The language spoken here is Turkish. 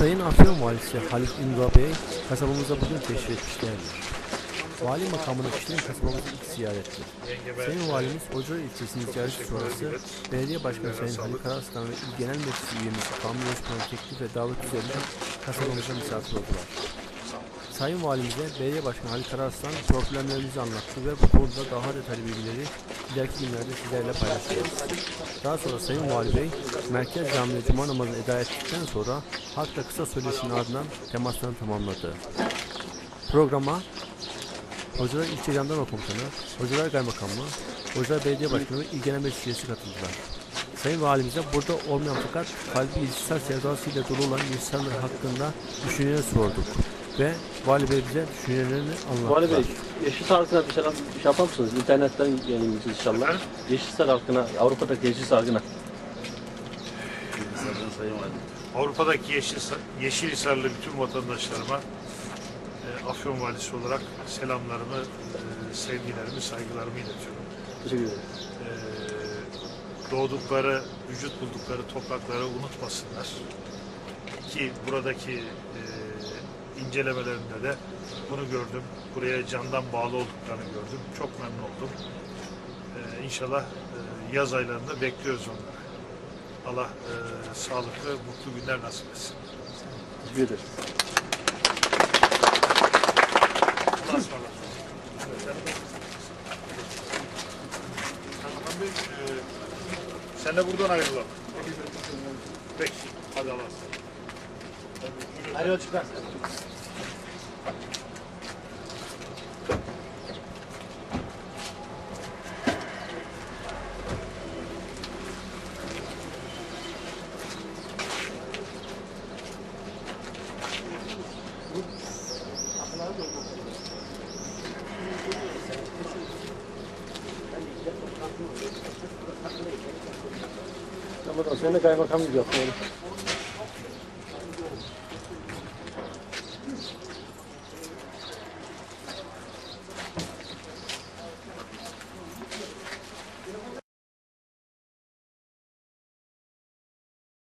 Sayın Afyon Valisi Haluk İmza Bey kasabamıza bugün teşrif etmişlerdir. Vali makamına kişinin kasabamızı ilk ziyarettir. Sayın Valimiz Ocağı ilçesini ziyareti sonrası Belediye Başkanı Sayın Haluk Karaslan ve İl Genel Meclisi üyemiz Kanun Özkan'ın teklif ve davet üzerine kasabamıza misafir oldular. Sayın Valimize Belediye Başkanı Haluk Karaslan problemlerimizi anlattı ve bu konuda daha detaylı bilgileri ileriki günlerde sizlerle paylaşacağız. Daha sonra Sayın Vali Bey, Merkez Camii'de Cuma namazını eda ettikten sonra halkla kısa söyleşinin ardından temaslarını tamamladı. Programa Hocalar İlçe Jandarma Komutanı, Hocalar Kaymakamı, Hocalar Belediye Başkanı ve İl Genel Meclis Üyesi katıldılar. Sayın Valimize burada olmayan fakat kalbi Yeşilsar sevdasıyla dolu olan Yeşilsarlar hakkında düşüncelerini sorduk. Ve Vali Bey bize düşüncelerini anlattı. Vali Bey, Yeşilsar halkına bir şey, bir şey yapar mısınız? İnternetten yayınlayacağız inşallah. Efendim? Yeşilsar halkına, Avrupa'daki Yeşilsar halkına. Avrupa'daki Yeşil, Yeşilhisarlı bütün vatandaşlarıma e, Afyon Valisi olarak selamlarımı, e, sevgilerimi, saygılarımı iletiyorum. Teşekkür ederim. E, doğdukları, vücut buldukları toprakları unutmasınlar. Ki buradaki e, incelemelerinde de bunu gördüm. Buraya candan bağlı olduklarını gördüm. Çok memnun oldum. E, inşallah e, yaz aylarında bekliyoruz onları. Allah e, sağlıklı, mutlu günler nasip etsin. Teşekkür ederim. Allah'a ısmarladık. Hakan Bey, e, senle buradan ayrılalım. Peki, hadi Allah'a ısmarladık. 咱们昨天那块儿看的比较多。